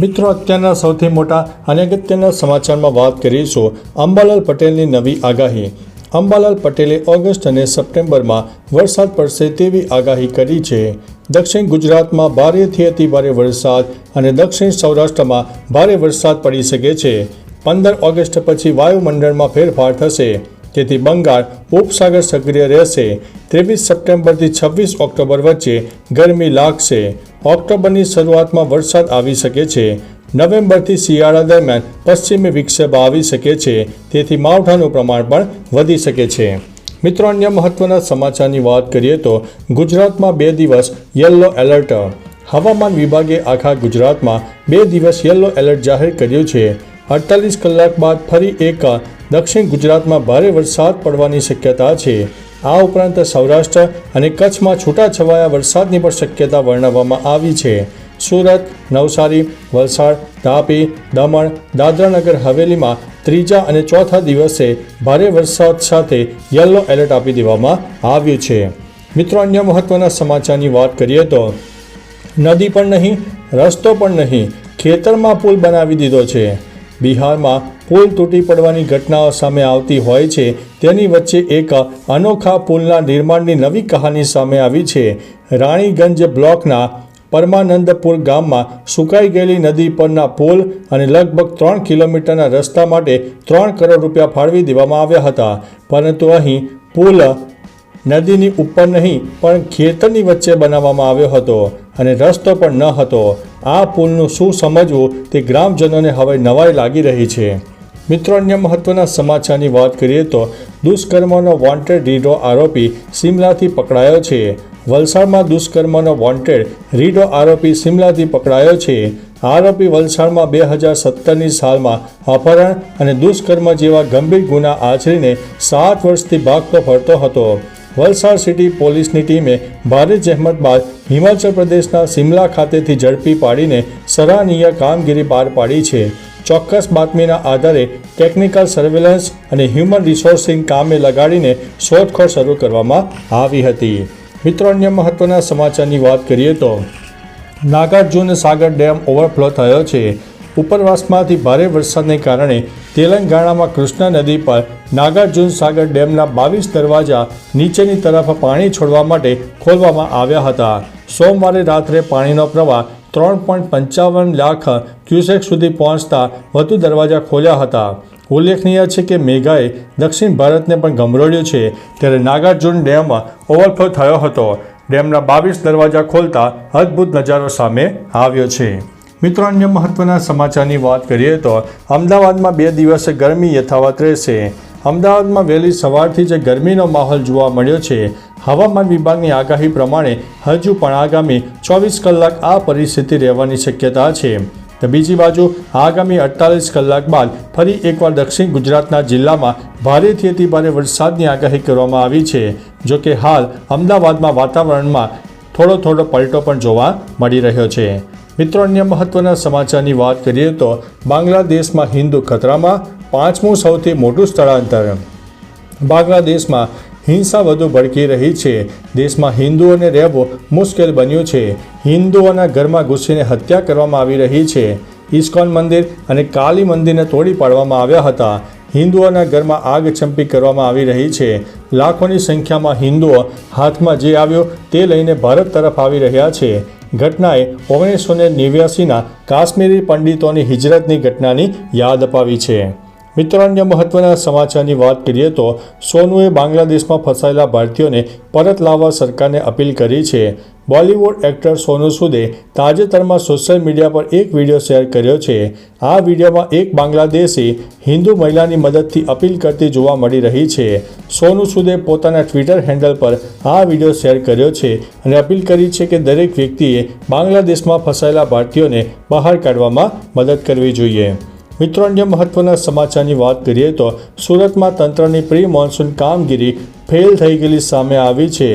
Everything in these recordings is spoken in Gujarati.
મિત્રો, અત્યારના સૌથી મોટા અને અગત્યના સમાચારમાં વાત કરીશું. અંબાલાલ પટેલની નવી આગાહી. અંબાલાલ પટેલે ઓગસ્ટ અને સપ્ટેમ્બરમાં વરસાદ પડશે તેવી આગાહી કરી છે. દક્ષિણ ગુજરાતમાં ભારેથી અતિ ભારે વરસાદ અને દક્ષિણ સૌરાષ્ટ્રમાં ભારે વરસાદ પડી શકે છે. પંદર ઓગસ્ટ પછી વાયુમંડળમાં ફેરફાર થશે. તેથી બંગાળ ઉપસાગર સક્રિય રહેશે. ત્રેવીસ સપ્ટેમ્બરથી છવ્વીસ ઓક્ટોબર વચ્ચે ગરમી લાગશે. ઓક્ટોબરની શરૂઆતમાં વરસાદ આવી શકે છે. નવેમ્બરથી શિયાળા દરમિયાન પશ્ચિમી વિક્ષેપ આવી શકે છે. તેથી માવઠાનું પ્રમાણ પણ વધી શકે છે. મિત્રો, અન્ય મહત્વના સમાચારની વાત કરીએ તો ગુજરાતમાં બે દિવસ યલો એલર્ટ. હવામાન વિભાગે આખા ગુજરાતમાં બે દિવસ યલો એલર્ટ જાહેર કર્યું છે. અડતાલીસ કલાક બાદ ફરી એક દક્ષિણ ગુજરાતમાં ભારે વરસાદ પડવાની શક્યતા છે. આ ઉપરાંત સૌરાષ્ટ્ર અને કચ્છમાં છૂટાછવાયા વરસાદની પણ શક્યતા વર્ણવવામાં આવી છે. સુરત, નવસારી, વલસાડ, તાપી, દમણ, દાદરાનગર, હવેલીમાં ત્રીજા અને ચોથા દિવસે ભારે વરસાદ સાથે યલો એલર્ટ આપી દેવામાં આવ્યું છે. મિત્રો, અન્ય મહત્વના સમાચારની વાત કરીએ તો, નદી પણ નહીં, રસ્તો પણ નહીં, ખેતરમાં પુલ બનાવી દીધો છે. બિહારમાં પુલ તૂટી પડવાની ઘટનાઓ સામે આવતી હોય છે, તેની વચ્ચે એક અનોખા પુલના નિર્માણની નવી કહાની સામે આવી છે. રાણીગંજ બ્લોકના પરમાનંદપુર ગામમાં સુકાઈ ગયેલી નદી પરના પુલ અને લગભગ ત્રણ કિલોમીટરના રસ્તા માટે ત્રણ કરોડ રૂપિયા ફાળવી દેવામાં આવ્યા હતા. પરંતુ અહીં પુલ નદીની ઉપર નહીં, પણ ખેતરની વચ્ચે બનાવવામાં આવ્યો હતો અને રસ્તો પણ ન હતો. આ પુલનું શું સમજવું તે ગ્રામજનોને હવે નવાઈ લાગી રહી છે. મિત્રો, અન્ય મહત્વના સમાચારની વાત કરીએ તો દુષ્કર્મનો વોન્ટેડ રીડો આરોપી સિમલાથી પકડાયો છે. વલસાડમાં દુષ્કર્મનો વોન્ટેડ રીડો આરોપી સિમલાથી પકડાયો છે. આરોપી વલસાડમાં બે હજાર સત્તરની સાલમાં અપહરણ અને દુષ્કર્મ જેવા ગંભીર ગુના આચરીને સાત વર્ષથી ભાગતો ફરતો હતો. વલસાડ સિટી પોલીસની ટીમે ભારે જહેમત બાદ હિમાચલ પ્રદેશના સિમલા ખાતેથી ઝડપી પાડીને સરાહનીય કામગીરી પાર પાડી છે. ચોક્કસ બાતમીના આધારે ટેકનિકલ સર્વેલન્સ અને હ્યુમન રિસોર્સિંગ કામે લગાડીને શોધખોળ શરૂ કરવામાં આવી હતી. મિત્રો, અન્ય મહત્વના સમાચારની વાત કરીએ તો નાગાર્જુન સાગર ડેમ ઓવરફ્લો થયો છે. ઉપરવાસમાંથી ભારે વરસાદને કારણે તેલંગાણામાં કૃષ્ણા નદી પર નાગાર્જુન સાગર ડેમના બાવીસ દરવાજા નીચેની તરફ પાણી છોડવા માટે ખોલવામાં આવ્યા હતા. સોમવારે રાત્રે પાણીનો પ્રવાહ ત્રણ પોઈન્ટ પંચાવન લાખ ક્યુસેક સુધી પહોંચતા વધુ દરવાજા ખોલ્યા હતા. ઉલ્લેખનીય છે કે મેઘાએ દક્ષિણ ભારતને પણ ગમરોળ્યું છે. ત્યારે નાગાર્જુન ડેમ ઓવરફ્લો થયો હતો. ડેમના બાવીસ દરવાજા ખોલતા અદ્ભુત નજારો સામે આવ્યો છે. મિત્રો, અન્ય મહત્વના સમાચારની વાત કરીએ તો અમદાવાદમાં બે દિવસે ગરમી યથાવત રહેશે. અમદાવાદમાં વહેલી સવારથી જે ગરમીનો માહોલ જોવા મળ્યો છે. હવામાન વિભાગની આગાહી પ્રમાણે હજુ પણ આગામી ચોવીસ કલાક આ પરિસ્થિતિ રહેવાની શક્યતા છે. તો બીજી બાજુ, આગામી અડતાલીસ કલાક બાદ ફરી એકવાર દક્ષિણ ગુજરાતના જિલ્લામાં ભારેથી અતિ ભારે વરસાદની આગાહી કરવામાં આવી છે. જોકે હાલ અમદાવાદમાં વાતાવરણમાં થોડો થોડો પલટો પણ જોવા મળી રહ્યો છે. મિત્રો, અન્ય મહત્વના સમાચારની વાત કરીએ તો બાંગ્લાદેશમાં હિન્દુ ખતરામાં પાંચમું સૌથી મોટું સ્થળાંતર. બાંગ્લાદેશમાં હિંસા વધુ ભડકી રહી છે. દેશમાં હિન્દુઓને રહેવું મુશ્કેલ બન્યું છે. હિન્દુઓના ઘરમાં ઘૂસીને હત્યા કરવામાં આવી રહી છે. ઇસ્કોન મંદિર અને કાલી મંદિરને તોડી પાડવામાં આવ્યા હતા. હિન્દુઓના ઘરમાં આગ ચંપી કરવામાં આવી રહી છે. લાખોની સંખ્યામાં હિન્દુઓ હાથમાં જે આવ્યો તે લઈને ભારત તરફ આવી રહ્યા છે. ઘટનાએ ઓગણીસો ને નેવ્યાસીના કાશ્મીરી પંડિતોની હિજરતની ઘટનાની યાદ અપાવી છે. મિત્રો અન્ય મહત્વના સમાચારની વાત કરીએ તો સોનુએ બાંગ્લાદેશમાં ફસાયેલા ભારતીયોને પરત લાવવા સરકારને અપીલ કરી છે. બોલિવૂડ એક્ટર સોનુ સૂદે તાજેતરમાં સોશિયલ મીડિયા પર એક વીડિયો શેર કર્યો છે. આ વિડીયોમાં એક બાંગ્લાદેશી હિન્દુ મહિલાની મદદથી અપીલ કરતી જોવા મળી રહી છે. સોનુ સૂદે પોતાના ટ્વિટર હેન્ડલ પર આ વીડિયો શેર કર્યો છે અને અપીલ કરી છે કે દરેક વ્યક્તિએ બાંગ્લાદેશમાં ફસાયેલા ભારતીયોને બહાર કાઢવામાં મદદ કરવી જોઈએ. મિત્રો અન્ય મહત્વના સમાચારની વાત કરીએ તો સુરતમાં તંત્રની પ્રી મોન્સૂન કામગીરી ફેલ થઈ ગયેલી સામે આવી છે.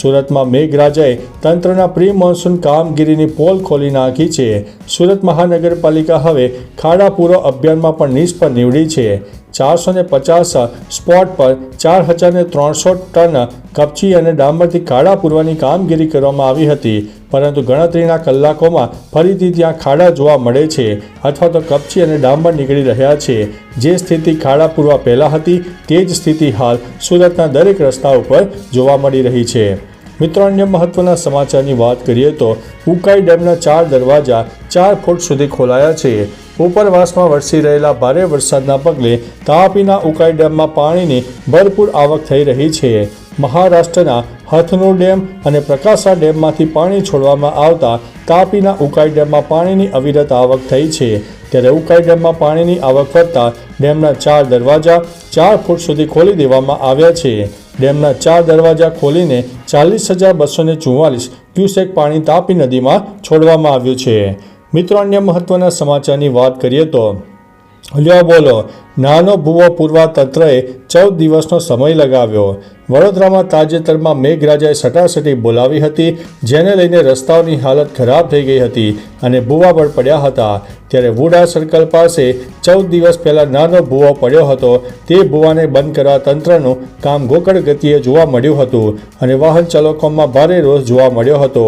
સુરતમાં મેઘરાજાએ તંત્રના પ્રી મોન્સૂન કામગીરીની પોલ ખોલી નાખી છે. સુરત મહાનગરપાલિકા હવે ખાડા પૂરો અભિયાનમાં પણ નિષ્ફળ નીવડી છે. ચારસો ને પચાસ સ્પોટ પર ચાર હજાર ત્રણસો ટન કપચી અને ડામરથી ખાડા પૂરવાની કામગીરી કરવામાં આવી હતી. પરંતુ ગણતરીના કલાકોમાં ફરીથી ત્યાં ખાડા જોવા મળે છે અથવા તો કપચી અને ડામર નીકળી રહ્યા છે. જે સ્થિતિ ખાડા પૂરવા પહેલાં હતી, તે જ સ્થિતિ હાલ સુરતના દરેક રસ્તા ઉપર જોવા મળી રહી છે. મિત્રો, અન્ય મહત્વના સમાચારની વાત કરીએ તો ઉકાઈ ડેમના ચાર દરવાજા ચાર ફૂટ સુધી ખોલાયા છે. ઉપરવાસમાં વરસી રહેલા ભારે વરસાદના પગલે તાપીના ઉકાઈ ડેમમાં પાણીની ભરપૂર આવક થઈ રહી છે. મહારાષ્ટ્રના હથનુર ડેમ અને પ્રકાશા ડેમમાંથી પાણી છોડવામાં આવતા તાપીના ઉકાઈ ડેમમાં પાણીની અવિરત આવક થઈ છે. ત્યારે ઉકાઈ ડેમમાં પાણીની આવક વધતા ડેમના ચાર દરવાજા ચાર ફૂટ સુધી ખોલી દેવામાં આવ્યા છે. ડેમના ચાર દરવાજા ખોલીને ચાલીસ હજાર બસો ને ચુમ્માલીસ ક્યુસેક પાણી તાપી નદીમાં છોડવામાં આવ્યું છે. મિત્રો, અન્ય મહત્વના સમાચારની વાત કરીએ તો લ્યો બોલો, નાનો ભૂવો પૂરવા તંત્રએ ચૌદ દિવસનો સમય લગાવ્યો. વડોદરામાં તાજેતરમાં મેઘરાજાએ સટાસટી બોલાવી હતી, જેને લઈને રસ્તાઓની હાલત ખરાબ થઈ ગઈ હતી અને ભૂવા પણ પડ્યા હતા. ત્યારે વુડા સર્કલ પાસે ચૌદ દિવસ પહેલાં નાનો ભૂવો પડ્યો હતો. તે ભૂવાને બંધ કરવા તંત્રનું કામ ગોકળ ગતિએ જોવા મળ્યું હતું અને વાહન ચાલકોમાં ભારે રોષ જોવા મળ્યો હતો.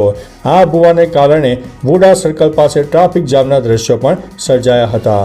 આ ભૂવાને કારણે વુડા સર્કલ પાસે ટ્રાફિક જામના દ્રશ્યો પણ સર્જાયા હતા.